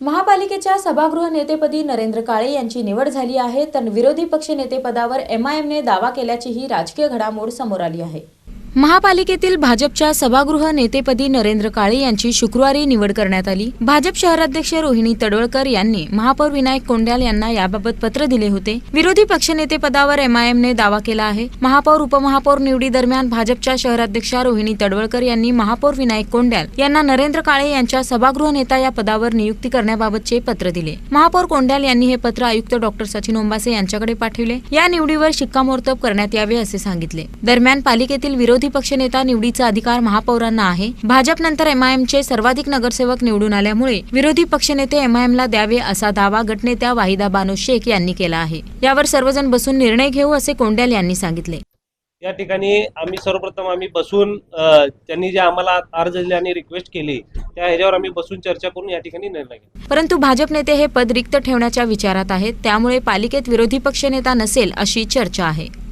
महापालिकेच्या सभागृह नेतेपदी नरेंद्र काळे यांची निवड झाली आहे तर विरोधी पक्षनेतेपदावर एमआयएमने दावा केल्याचीही राजकीय घडामोड समोर आली आहे. महापालिकेतील भाजपच्या सभागृह नेतेपदी नरेंद्र काळे यांची शुक्रवारी निवड करण्यात आली. भाजप शहराध्यक्ष रोहिणी तडवळकर यांनी महापौर विनायक कोंड्याल यांना याबाबत पत्र दिले होते. विरोधी पक्षनेतेपदावर एमआयएमने दावा केला आहे. महापौर उपमहापौर निवडी दरम्यान भाजपच्या शहराध्यक्षा रोहिणी तडवळकर यांनी महापौर विनायक कोंड्याल यांना नरेंद्र काळे यांच्या सभागृह नेता या पदावर नियुक्ती करण्याबाबतचे पत्र दिले. महापौर कोंड्याल यांनी हे पत्र आयुक्त डॉक्टर सचिन ओंबासे यांच्याकडे पाठविले. या निवडीवर शिक्कामोर्तब करण्यात यावे असे सांगितले. दरम्यान पालिकेतील विरोधी पक्षनेता निवडीचा अधिकार महापौरांना आहे. भाजपनंतर एमआयएमचे सर्वाधिक नगरसेवक निवडून आल्यामुळे विरोधी पक्षनेते एमआयएमला द्यावे असा दावा गटनेत्या वाहिदा बानो शेख यांनी केला आहे. यावर सर्वजण बसून निर्णय घेऊ असे कोंड्याल यांनी सांगितले. या ठिकाणी आम्ही सर्वप्रथम आम्ही बसून त्यांनी जे आम्हाला अर्ज दिले आणि रिक्वेस्ट केली त्या ह्याच्यावर आम्ही बसून चर्चा करून या ठिकाणी निर्णय घेतला. परंतु भाजप नेते हे पद रिक्त ठेवण्याच्या विचारात आहेत त्यामुळे पालिकेत विरोधी पक्षनेता नसेल अशी चर्चा आहे.